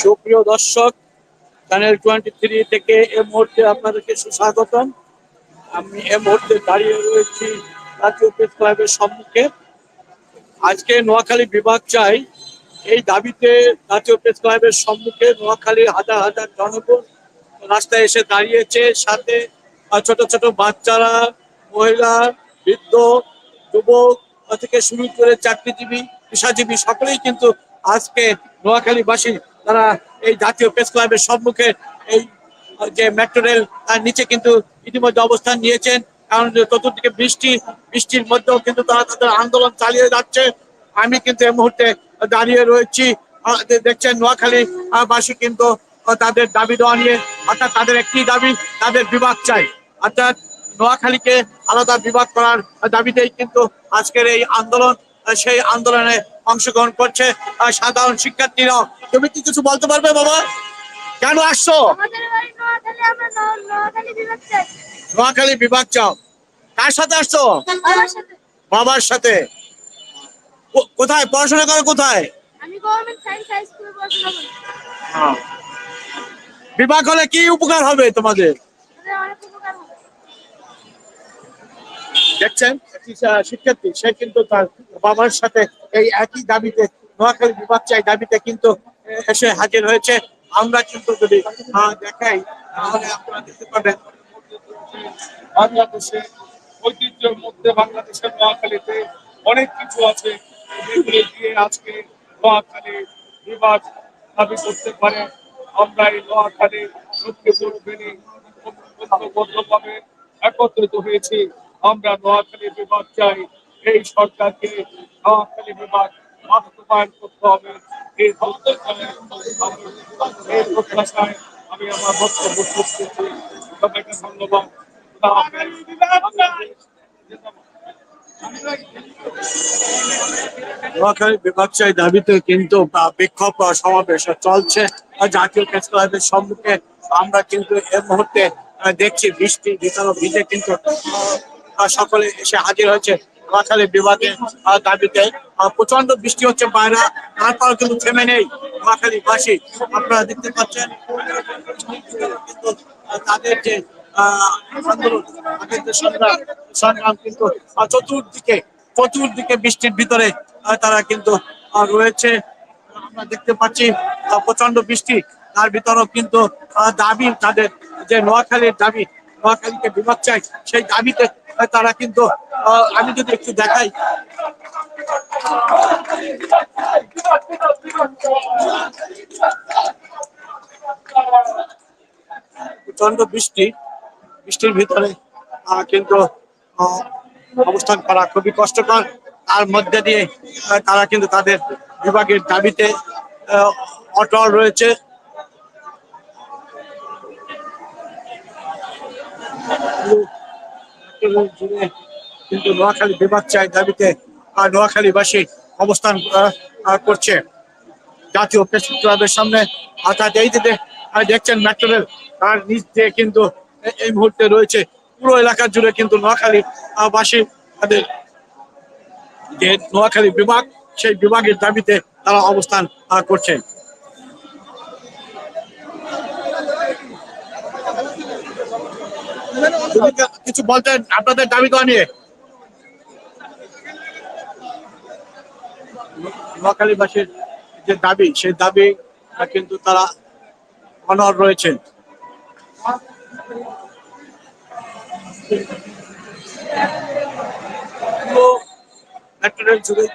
সুপ্রিয় দর্শক channel twenty three থেকে এ মুহূর্তে আপনাদেরকে সুস্বাগতম। আমি এ মুহূর্তে দাঁড়িয়ে রয়েছি জাতীয় প্রেস ক্লাবের সম্মুখে। আজকে নোয়াখালী বিভাগ চাই। এই দাবিতে জাতীয় প্রেস ক্লাবের সম্মুখে নোয়াখালীর হাজার হাজার জনগণ রাস্তায় এসে দাঁড়িয়েছে। সাথে ছোট ছোট বাচ্চারা, মহিলা, বৃদ্ধ, যুবক থেকে শুরু করে চাকরিজীবী, পেশাজীবী, সকলেই কিন্তু আজকে নোয়াখালীবাসী তারা এই জাতীয় প্রেস ক্লাবের সম্মুখে এই যে মেট্রো রেল তার নিচে কিন্তু ইতিমধ্যে অবস্থান নিয়েছেন। কারণ চতুর্দিকে বৃষ্টি, বৃষ্টির মধ্যেও কিন্তু তারা তাদের আন্দোলন চালিয়ে যাচ্ছে। আমি কিন্তু এই মুহূর্তে দাঁড়িয়ে রয়েছি। দেখছেন নোয়াখালী বাসী কিন্তু তাদের দাবি দেওয়া নিয়ে, অর্থাৎ তাদের একটি দাবি, তাদের বিভাগ চাই। অর্থাৎ নোয়াখালীকে আলাদা বিভাগ করার দাবিতেই কিন্তু আজকের এই আন্দোলন সেই আন্দোলনে অংশগ্রহণ করছে সাধারণ শিক্ষার্থীরাও তুমি কি কিছু বলতে পারবে বাবা? কেন আসছো? নোয়াখালী বিভাগ চাও। কার সাথে আসছো? বাবার সাথে। কোথায়? পড়াশোনা করো কোথায়? করি। বিভাগ হলে কি উপকার হবে তোমাদের আমাদের অনেক উপকার হবে দেখছেন? শিক্ষার্থী, সে কিন্তু তার বাবার সাথে এই একই দাবিতে, নোয়াখালী বিভাগ চাই দাবিতে কিন্তু এসে হাজির হয়েছে। আমরা কিন্তু যদি দেখাই, তাহলে আপনারা দেখতে পাবেন, বাংলাদেশে ঐতিহ্যের মধ্যে বাংলাদেশের নোয়াখালীতে অনেক কিছু আছে যেগুলো দিয়ে আজকে নোয়াখালী বিভাগ দাবি করতে পারে। আমরা এই নোয়াখালী ফেনী ঐক্যবদ্ধভাবে একত্রিত হয়েছি। আমরা নোয়াখালী বিভাগ চাই। এই সরকারকে নোয়াখালী বিভাগ বাস্তবায়ন করতে হবে। এই প্রত্যাশায় আমি- আমার বক্তব্য শেষ করছি। সবাইকে ধন্যবাদ। দাবিতে কিন্তু বিক্ষোভ সমাবেশ চলছে। সম্মুখে আমরা কিন্তু এই মুহূর্তে দেখছি বৃষ্টি ভিতরে ভিজে কিন্তু সকলে এসে হাজির হয়েছে বিভাগের আহ, দাবিতে। প্রচণ্ড বৃষ্টি হচ্ছে বাইরে তারপর কিন্তু থেমে নেই নোয়াখালী বাসী আপনারা দেখতে পাচ্ছেন তাদের যে আন্দোলন কিন্তু চতুর্দিকে চতুর্দিকে বৃষ্টির ভিতরে তারা কিন্তু রয়েছে। আমরা দেখতে পাচ্ছি প্রচণ্ড বৃষ্টি। তার ভিতরেও কিন্তু দাবি তাদের যে নোয়াখালীর দাবি নোয়াখালীকে বিভাগ চাই সেই দাবিতে তারা কিন্তু আমি যদি একটু দেখাই। প্রচণ্ড বৃষ্টি। বৃষ্টির ভিতরে কিন্তু অবস্থান করা খুবই কষ্টকর। তার মধ্যে দিয়ে তারা কিন্তু তাদের বিভাগের দাবিতে অটল রয়েছে। জুড়ে কিন্তু নোয়াখালী বিভাগ চাই দাবিতে আহ, নোয়াখালীবাসী অবস্থান করছে। জাতীয় প্রেস ক্লাবের সামনে অর্থাৎ এই যে দেখছেন মেট্রো রেল তার নিচ দিয়ে কিন্তু এই মুহূর্তে রয়েছে। পুরো এলাকা জুড়ে কিন্তু নোয়াখালী বাসী তাদের যে নোয়াখালী বিভাগ সেই বিভাগের দাবিতে তারা অবস্থান আহ, করছেন তুমি কি কিছু বলতেন আপনাদের দাবি দেওয়া নিয়ে? নোয়াখালীবাসীর যে দাবি, সেই দাবি কিন্তু তারা অনর রয়েছেন।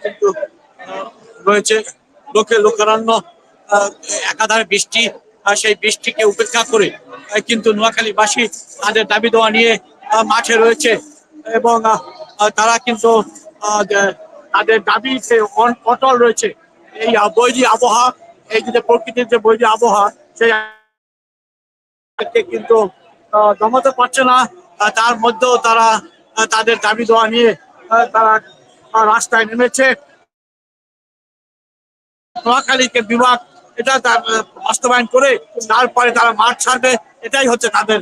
কিন্তু রয়েছে লোকে লোকারণ্য একাধারে বৃষ্টি সেই বৃষ্টিকে উপেক্ষা করে কিন্তু নোয়াখালীবাসী তাদের দাবি দেওয়া নিয়ে মাঠে রয়েছে এবং তারা কিন্তু তাদের দাবি অটল রয়েছে এই বৈরী আবহাওয়া, এই যে প্রকৃতির যে বৈরী আবহাওয়া, সেই কিন্তু দমাতে পারছে না। তার মধ্যেও তারা তাদের দাবি দেওয়া নিয়ে তারা রাস্তায় নেমেছে। নোয়াখালীকে বিভাগ এটা তার বাস্তবায়ন করে তারপরে তারা মাঠ ছাড়বে, এটাই হচ্ছে তাদের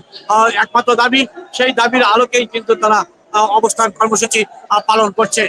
একমাত্র দাবি। সেই দাবির আলোকেই কিন্তু তারা অবস্থান কর্মসূচি পালন করছে।